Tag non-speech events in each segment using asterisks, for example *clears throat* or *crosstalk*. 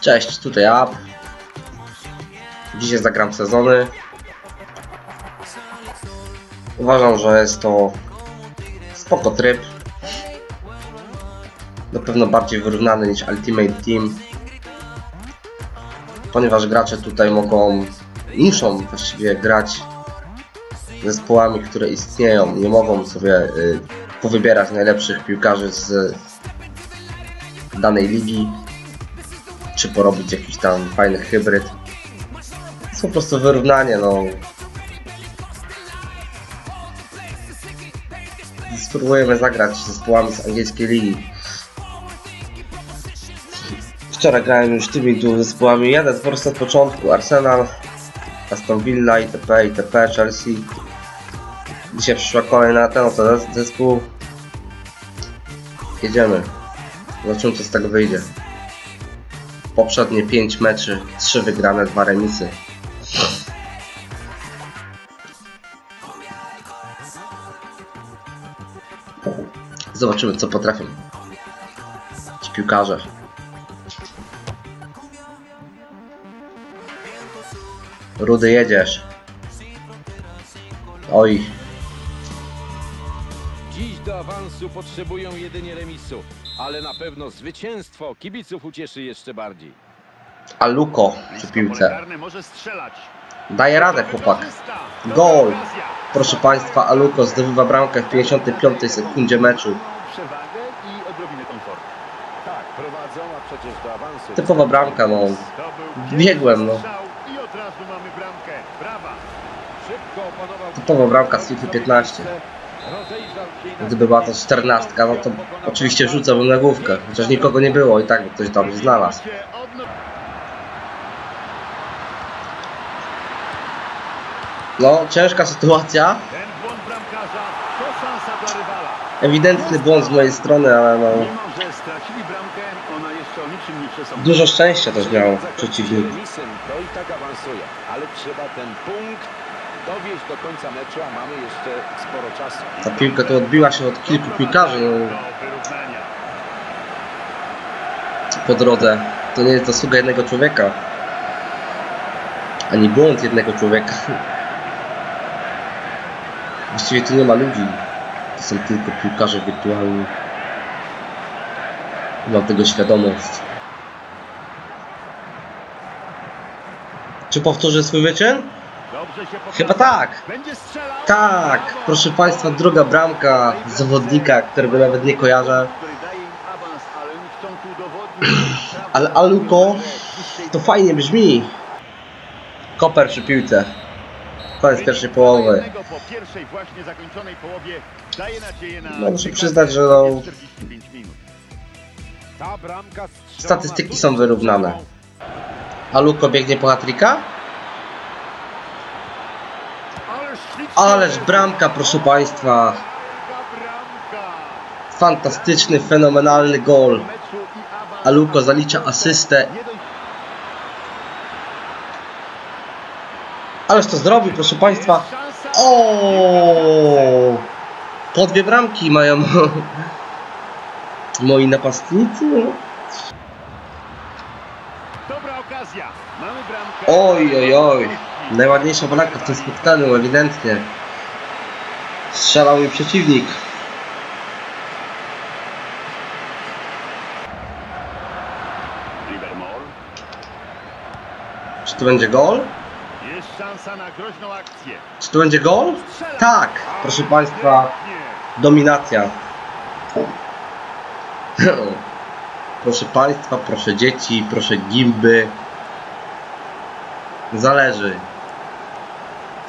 Cześć, tutaj Up. Dzisiaj zagram sezony. Uważam, że jest to spoko tryb. Na pewno bardziej wyrównany niż Ultimate Team. Ponieważ gracze tutaj mogą, muszą właściwie grać zespołami, które istnieją. Nie mogą sobie y, powybierać najlepszych piłkarzy z danej ligi czy porobić jakiś tam fajny hybryd. To jest po prostu wyrównanie, no. Spróbujemy zagrać z zespołami z angielskiej ligi. Wczoraj grałem już tymi dwoma zespołami, jeden po prostu od początku, Arsenal, Aston Villa, itp, itp, Chelsea. Dzisiaj przyszła kolejna ten oto zespół. Jedziemy. Zobaczymy co z tego wyjdzie. Poprzednie 5 meczy, 3 wygrane, 2 remisy. Zobaczymy co potrafią ci piłkarze. Rudy jedziesz. Oj, Dziś do awansu potrzebują jedynie remisu, ale na pewno zwycięstwo kibiców ucieszy jeszcze bardziej. Aluko przy piłce. Karny może strzelać. Daje radę chłopak. Gol! Proszę Państwa, Aluko zdobywa bramkę w 55 sekundzie meczu. Tak, prowadzą, a przecież do awansu. Typowa bramka, no. Biegłem, no. Typowa bramka z FIFA 15. Gdyby była to 14, no to oczywiście rzucałbym na główkę. Chociaż nikogo nie było i tak by ktoś tam znalazł. No, ciężka sytuacja. Ewidentny błąd z mojej strony, ale no... Dużo szczęścia też miał przeciwnik. To dowieść do końca meczu, a mamy jeszcze sporo czasu. Ta piłka tu odbiła się od kilku piłkarzy po drodze. To nie jest zasługa jednego człowieka. Ani błąd jednego człowieka. Właściwie tu nie ma ludzi. To są tylko piłkarze wirtualni. Mam tego świadomość. Czy powtórzę swój wyczyn? Chyba tak. Tak, proszę Państwa, druga bramka zawodnika, którego nawet nie kojarzę. *clears throat* Ale Aluko to fajnie brzmi. Koper przy piłce. Koniec pierwszej połowy. No, muszę przyznać, że no- 45 minut. Ta bramka strzelona Statystyki są wyrównane. Aluko biegnie po hatryka? Ależ bramka, proszę Państwa. Fantastyczny, fenomenalny gol. Aluko zalicza asystę. Ależ to zrobił, proszę Państwa. O! Po dwie bramki mają *laughs* moi napastnicy. Dobra okazja. Mamy bramkę. Oj, oj, oj. Najładniejsza bramka w tym spotkaniu, ewidentnie. Strzelał mi przeciwnik. Czy to będzie gol? Jest szansa na groźną akcję. Czy to będzie gol? Tak, proszę Państwa, dominacja. *laughs* Proszę Państwa, proszę dzieci, proszę gimby. Zależy.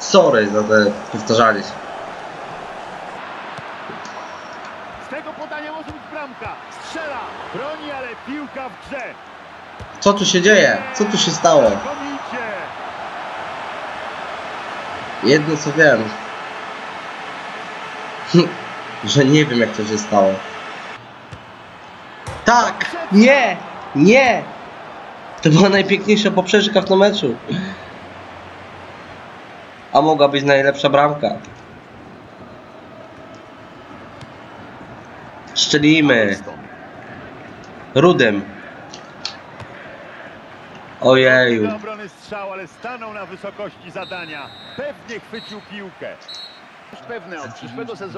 Sorry za te powtarzanie się. Z tego podania może być bramka. Strzela. Broni, ale piłka w grze. Co tu się dzieje? Co tu się stało? Jedno co wiem. *laughs* Że nie wiem jak to się stało. Tak! Nie! Nie! To była najpiękniejsza poprzeczka w tym meczu. A mogła być najlepsza bramka. Strzelimy. Rudym. Ojeju. Obrony strzał, ale stanął na wysokości zadania. Pewnie chwycił piłkę.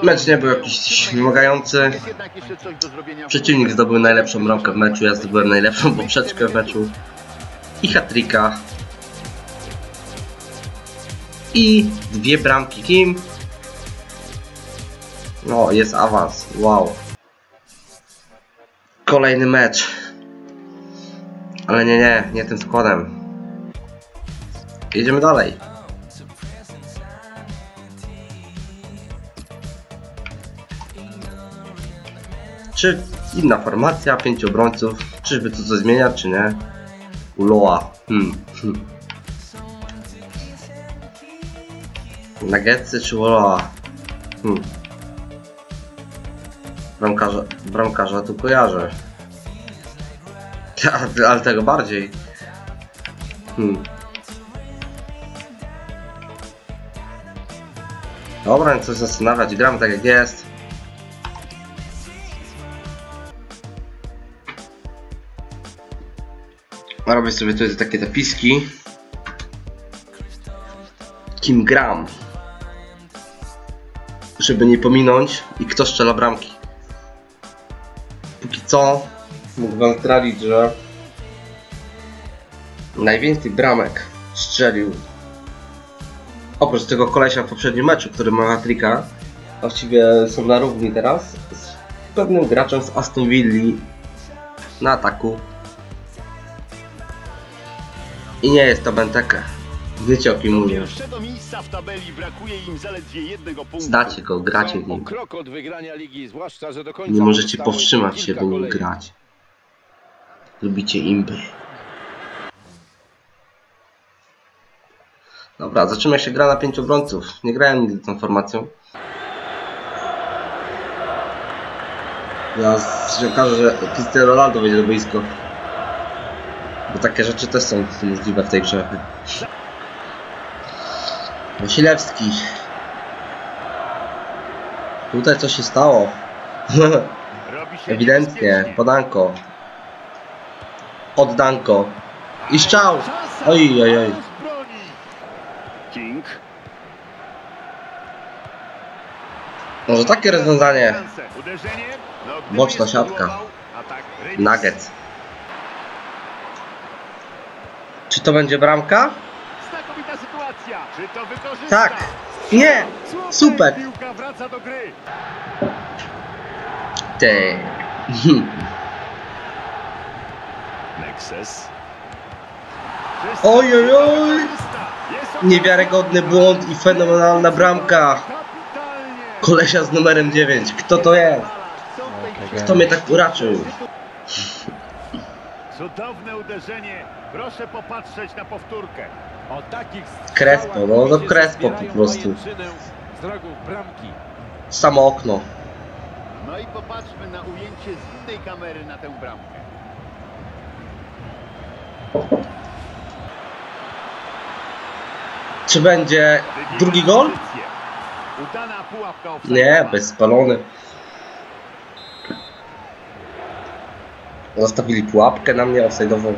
Mecz nie był jakiś wymagający. Przeciwnik zdobył najlepszą bramkę w meczu, ja zdobyłem najlepszą poprzeczkę w meczu. I hat-tricka. I dwie bramki Kim. No, jest awans. Wow. Kolejny mecz. Ale nie, nie, nie tym składem. Jedziemy dalej. Czy inna formacja, pięciu obrońców? Czyżby to coś zmienia, czy nie? Uloa. Hmm. hmm. Nuggetsy czy Uloa? Hmm. Bramkarza, bramkarza tu kojarzę. *laughs* Ja, ale tego bardziej. Hmm. Dobra, nie coś zastanawiać, gram tak jak jest. Robię sobie tutaj takie zapiski. Kim gram. Żeby nie pominąć i kto strzela bramki. Póki co mógł wam że najwięcej bramek strzelił oprócz tego kolesia w poprzednim meczu, który ma hat-tricka właściwie są na równi teraz z pewnym graczem z Aston Villa na ataku i nie jest to Benteke. Do mówię. pierwszego miejsca w tabeli brakuje im zaledwie jednego punktu. Znacie go, gracie w nim. ligi, zwłaszcza, do Nie możecie powstrzymać się, by nim grać. Lubicie imby. Dobra, zobaczymy jak się gra na pięciu obrońców. Nie grałem nigdy tą formacją. Ja się okaże, że Cristiano Ronaldo wejdzie do boisko. Bo takie rzeczy też są możliwe w tej grze. Wasilewski. Tutaj coś się stało. Się Ewidentnie, podanko. Oddanko. I! Szansa. Oj, oj, oj. King. Może takie rozwiązanie. No, Boczna siatka. tak. Nugget. Czy to będzie bramka? Sytuacja. Czy to wykorzysta? Tak. Nie! Super. Piłka wraca do gry. Ty. *laughs* Nexus. Oj, oj, Niewiarygodny błąd i fenomenalna bramka. Kolesia z numerem 9. Kto to jest? Kto mnie tak uraczył? Cudowne uderzenie. Proszę popatrzeć na powtórkę. O takich Crespo, strzałach no, no ludzie Crespo po prostu. Samo okno. No i popatrzmy na ujęcie z innej kamery na tę bramkę. Czy będzie drugi gol? Udana pułapka offside'owa. Nie, bez spalony. Zostawili pułapkę na mnie offside'ową.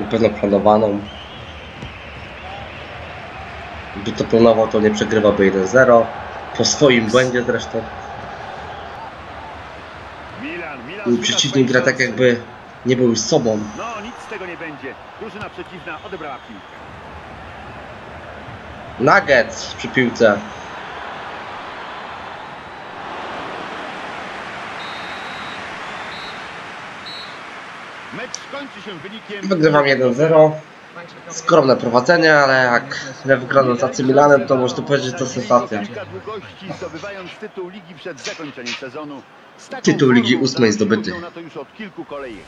Na pewno planowaną. Gdy to planował, to nie przegrywałby 1-0. Po swoim błędzie zresztą. I przeciwnik gra tak jakby nie był z sobą. No, nic z tego nie będzie. Drużyna przeciwna odebrała piłkę. Nuggets przy piłce. Mecz kończy się wynikiem... Wygrywam 1-0. Skromne prowadzenie, ale jak wygrano z AC Milanem, to można powiedzieć, że to sensacja. Kilka długości, zdobywając tytuł ligi przed zakończeniem sezonu. Z taką Tytuł Ligi formą ósmej zdobyty. zasługują na to już od kilku kolejek.